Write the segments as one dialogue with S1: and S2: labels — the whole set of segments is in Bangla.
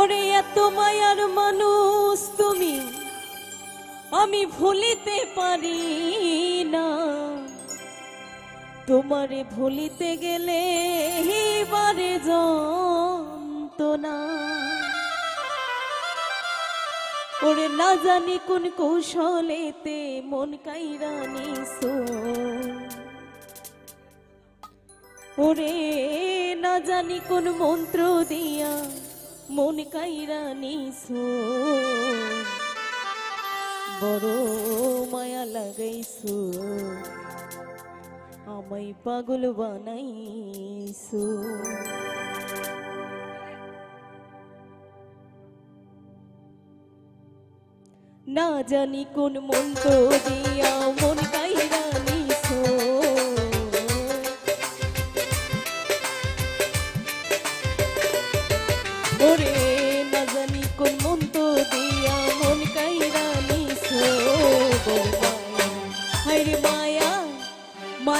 S1: ওরে এত মায়ার মানুষ তুমি, আমি ভুলিতে পারি না। তোমারে ভুলিতে গেলে বারে যন্ত্রণা। ওরে না জানি কোন কৌশলেতে মন কাইরা নিছো। ওরে না জানি কোন মন্ত্র দিয়া মন কাইরা নিছো। বড় মায়া লাগাইছো। আমায় পাগল বানাইছো। না জানি কোন মন্ত্র দিয়া মন কাইরা নিছো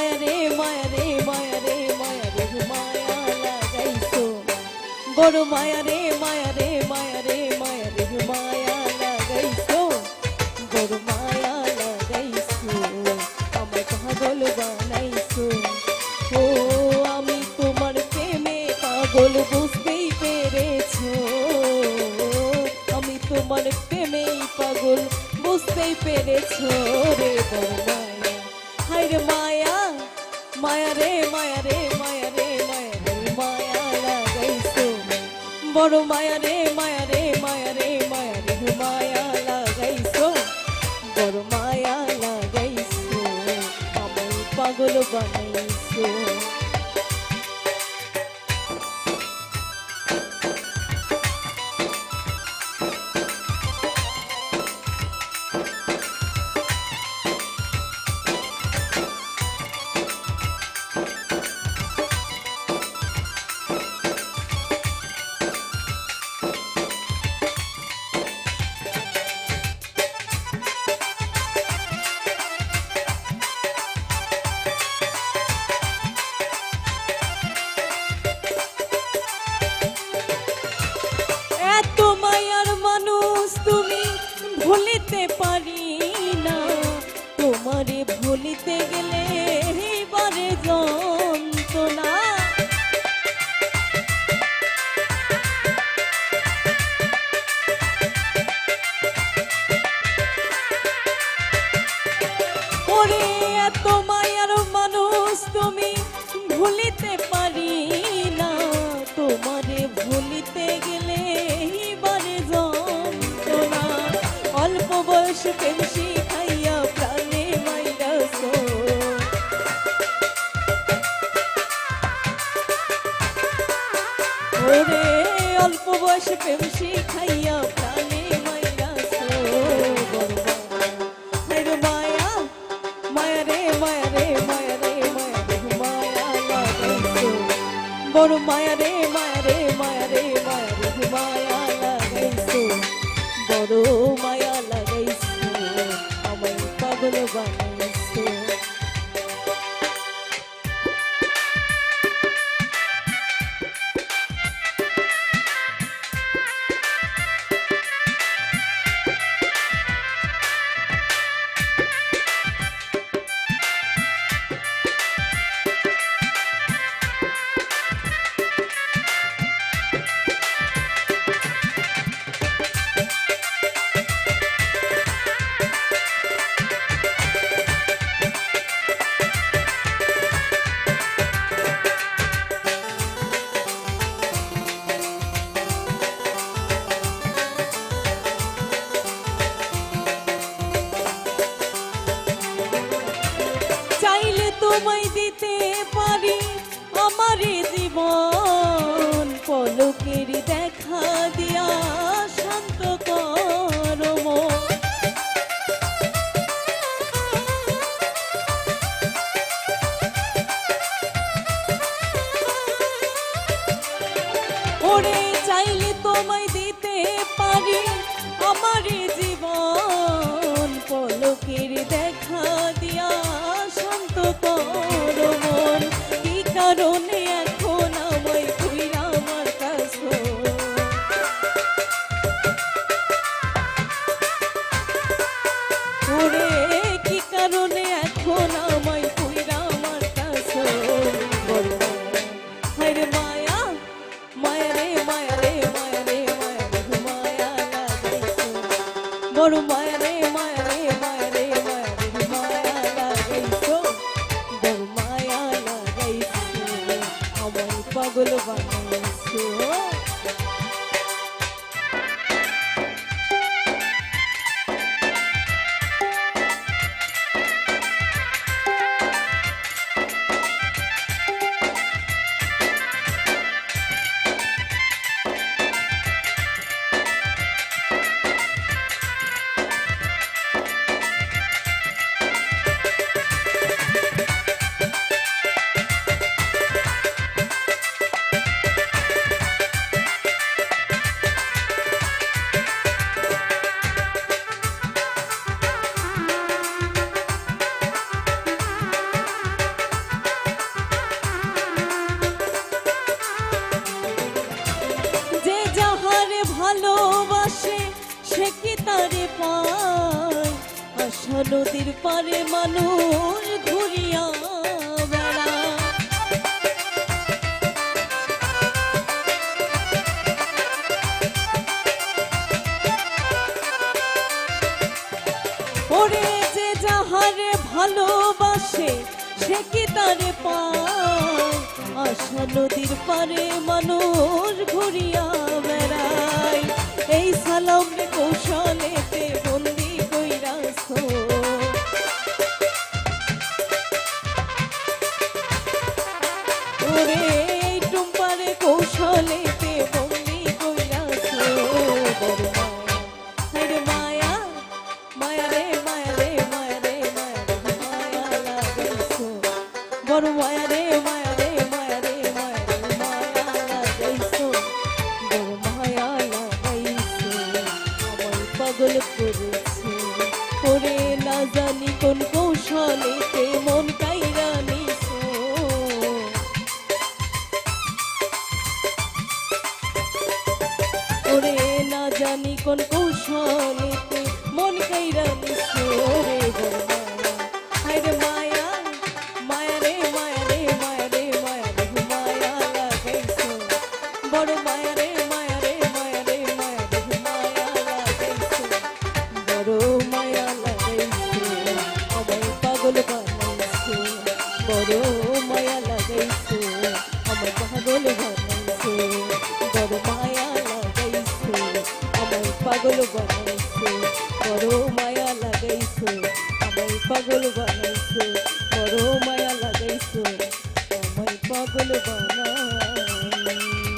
S1: মায়া রে মায়া রে মায়া রে মায়া রে, মায়া লাগাইছো। বড় মায়া রে মায়া রে মায়া রে মায়া রে, মায়া লাগাইছো। বড় মায়া লাগাইছো, আমায় পাগল বানাইছো। ও, আমি তোমার প্রেমে পাগল বুঝতেই পেরেছ। আমি তোমার প্রেমেই পাগল বুঝতেই পেরেছ রে বড় বড় মায়া রে মায়া রে মায়া রে মায়া রে মায়া লাগাইছো। বড় মায়া লাগাইছো আমার পাগল বানাইছো। পারি ওরে অল্প বয়স প্রেম শিখাইয়া প্রাণে মাইরাস বড় মায়া মায়া রে মায়া রে মায়া রে মায়া রে, মায়া বড় মায়া রে মায়া রে মায়া রে মায়া রে, মায়া লাগাইছো বড় চাইলে আমায় পাগল নদীর পারে মানুষ ঘুরিয়া ওরে যে যাহারে ভালোবাসে, সে কি তারে পায়? আশা নদীর পারে মানুষ ঘুরিয়া বেড়ায়। এই সালাম কৌশলেতে কৌশলেতে মন কাইরা নিছো। ওরে না জানি কোন কৌশলেতে মন কাইরা নিছো রে বড় মায়া লাগাইছো, আমার পাগল বানাইছো, বড় মায়া লাগাইছো, আমার পাগল বানাইছো, বড় মায়া লাগাইছো, আমার পাগল বানাইছো, বড় মায়া লাগাইছো, আমার পাগল বানাইছো।